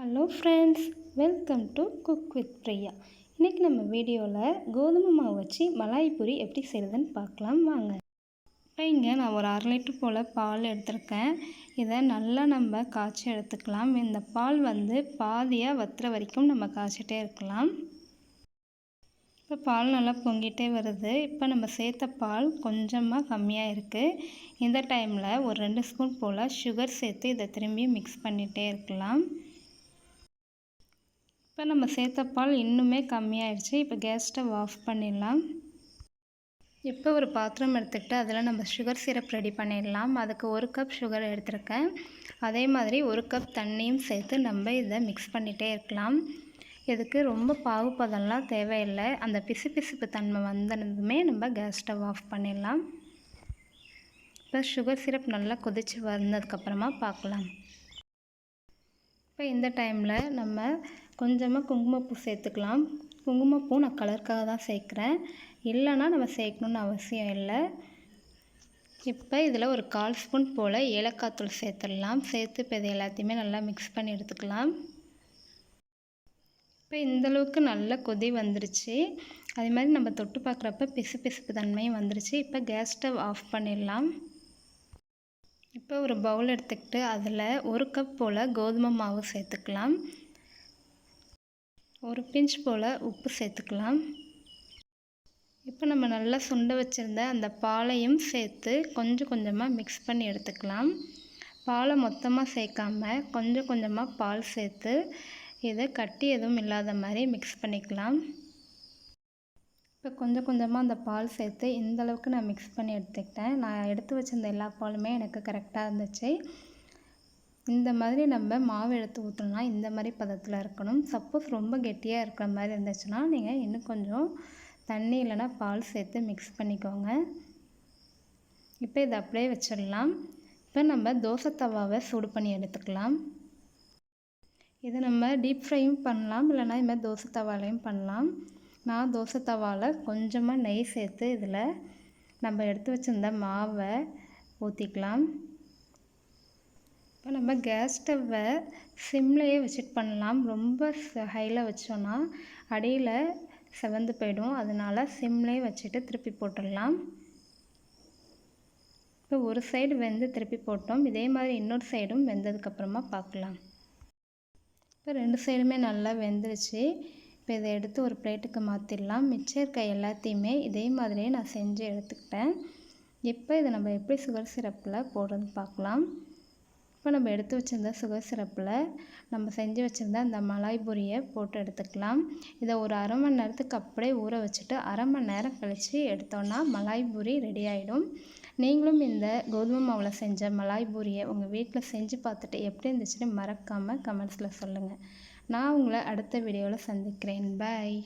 Hello friends welcome to cook with Priya இன்றைக்கி நம்ம வீடியோவில் கோதுமை மாவு வச்சு மலாய் பூரி எப்படி செய்கிறதுன்னு பார்க்கலாம் வாங்க. இப்போ இங்கே நான் ஒரு அரை லிட்டர் போல் பால் எடுத்திருக்கேன். இதை நல்லா நம்ம காய்ச்சி எடுத்துக்கலாம். இந்த பால் வந்து பாதியாக வத்துற வரைக்கும் நம்ம காய்ச்சிட்டே இருக்கலாம். இப்போ பால் நல்லா பொங்கிட்டே வருது. இப்போ நம்ம சேர்த்த பால் கொஞ்சமாக கம்மியாக இருக்குது இந்த டைமில் ஒரு ரெண்டு ஸ்பூன் போல் சுகர் சேர்த்து இதை திரும்பி மிக்ஸ் பண்ணிகிட்டே இருக்கலாம். இப்போ நம்ம சேர்த்த பால் இன்னுமே கம்மியாயிடுச்சு. இப்போ கேஸ் ஸ்டவ் ஆஃப் பண்ணிடலாம். இப்போ ஒரு பாத்திரம் எடுத்துக்கிட்டு அதில் நம்ம சுகர் சிரப் ரெடி பண்ணிடலாம். அதுக்கு ஒரு கப் சுகர் எடுத்திருக்கேன். அதே மாதிரி ஒரு கப் தண்ணியும் சேர்த்து நம்ம இதை மிக்ஸ் பண்ணிகிட்டே இருக்கலாம். இதுக்கு ரொம்ப பாகுபதம்லாம் தேவையில்லை. அந்த பிசுபிசுப்பு தன்மை வந்ததுமே நம்ம கேஸ் ஸ்டவ் ஆஃப் பண்ணிடலாம். இப்போ சுகர் சிரப் நல்லா கொதித்து வந்ததுக்கப்புறமா பார்க்கலாம். இப்போ இந்த டைமில் நம்ம கொஞ்சமாக குங்குமப்பூ சேர்த்துக்கலாம். குங்குமப்பூ நான் கலருக்காக தான் சேர்க்குறேன். இல்லைன்னா நம்ம சேர்க்கணுன்னு அவசியம் இல்லை. இப்போ இதில் ஒரு கால் ஸ்பூன் போல் ஏலக்காய் தூள் சேர்த்துடலாம். சேர்த்து இப்போ இது எல்லாத்தையுமே நல்லா மிக்ஸ் பண்ணி எடுத்துக்கலாம். இப்போ இந்தளவுக்கு நல்ல கொதி வந்துருச்சு. அதே மாதிரி நம்ம தொட்டு பார்க்குறப்ப பிசு பிசுப்பு தன்மையும் வந்துருச்சு. இப்போ கேஸ் ஸ்டவ் ஆஃப் பண்ணிடலாம். இப்போ ஒரு பவுல் எடுத்துக்கிட்டு அதில் ஒரு கப் போல் கோதுமை மாவு சேர்த்துக்கலாம். ஒரு பிஞ்ச் போல் உப்பு சேர்த்துக்கலாம். இப்போ நம்ம நல்லா சுண்ட வச்சுருந்த அந்த பாலையும் சேர்த்து கொஞ்சம் கொஞ்சமாக மிக்ஸ் பண்ணி எடுத்துக்கலாம். பாலை மொத்தமாக சேர்க்காம கொஞ்சம் கொஞ்சமாக பால் சேர்த்து இதை கட்டி எதுவும் இல்லாத மாதிரி மிக்ஸ் பண்ணிக்கலாம். இப்போ கொஞ்சம் கொஞ்சமாக அந்த பால் சேர்த்து இந்தளவுக்கு நான் மிக்ஸ் பண்ணி எடுத்துக்கிட்டேன். நான் எடுத்து வச்சிருந்த எல்லா பாலுமே எனக்கு கரெக்டாக இருந்துச்சு. இந்த மாதிரி நம்ம மாவு எடுத்து ஊற்றணும்னா இந்த மாதிரி பதத்தில் இருக்கணும். சப்போஸ் ரொம்ப கெட்டியாக இருக்கிற மாதிரி இருந்துச்சுன்னா நீங்கள் இன்னும் கொஞ்சம் தண்ணி இல்லைனா பால் சேர்த்து மிக்ஸ் பண்ணிக்கோங்க. இப்போ இதை அப்படியே வச்சிடலாம். இப்போ நம்ம தோசை தவாவை சூடு பண்ணி எடுத்துக்கலாம். இதை நம்ம டீப் ஃப்ரையும் பண்ணலாம். இல்லைனா இது மாதிரி தோசை தவாலையும் பண்ணலாம். நான் தோசை தவாவில் கொஞ்சமாக நெய் சேர்த்து இதில் நம்ம எடுத்து வச்சுருந்த மாவை ஊற்றிக்கலாம் இப்போ நம்ம கேஸ் ஸ்டவ்வை சிம்லேயே வச்சுட்டு பண்ணலாம். ரொம்ப ஹையில் வச்சோன்னா அடியில் செவந்து போயிடும். அதனால் சிம்லேயே வச்சுட்டு திருப்பி போட்டுடலாம். இப்போ ஒரு சைடு வெந்து திருப்பி போட்டோம். இதே மாதிரி இன்னொரு சைடும் வெந்ததுக்கப்புறமா பார்க்கலாம் இப்போ ரெண்டு சைடுமே நல்லா வெந்துருச்சு. இப்போ இதை எடுத்து ஒரு பிளேட்டுக்கு மாற்றிடலாம் மிச்சம் இருக்க எல்லாத்தையுமே இதே மாதிரியே நான் செஞ்சு எடுத்துக்கிட்டேன். இப்போ இதை நம்ம எப்படி சுகர் சிரப்பில் போடுறதுன்னு பார்க்கலாம். இப்போ நம்ம எடுத்து வச்சுருந்த சுகர் சிரப்பில் நம்ம செஞ்சு வச்சுருந்த அந்த மலாய் பூரியை போட்டு எடுத்துக்கலாம். இதை ஒரு அரை மணி நேரத்துக்கு அப்படியே ஊற வச்சுட்டு அரை மணி நேரம் கழித்து எடுத்தோன்னா மலாய் பூரி ரெடி ஆகிடும் நீங்களும் இந்த கோதுமை மாவில் செஞ்ச மலாய் பூரியை உங்கள் வீட்டில் செஞ்சு பார்த்துட்டு எப்படி இருந்துச்சுன்னு மறக்காமல் கமெண்ட்ஸில் சொல்லுங்கள். நான் உங்களை அடுத்த வீடியோவில் சந்திக்கிறேன். பாய்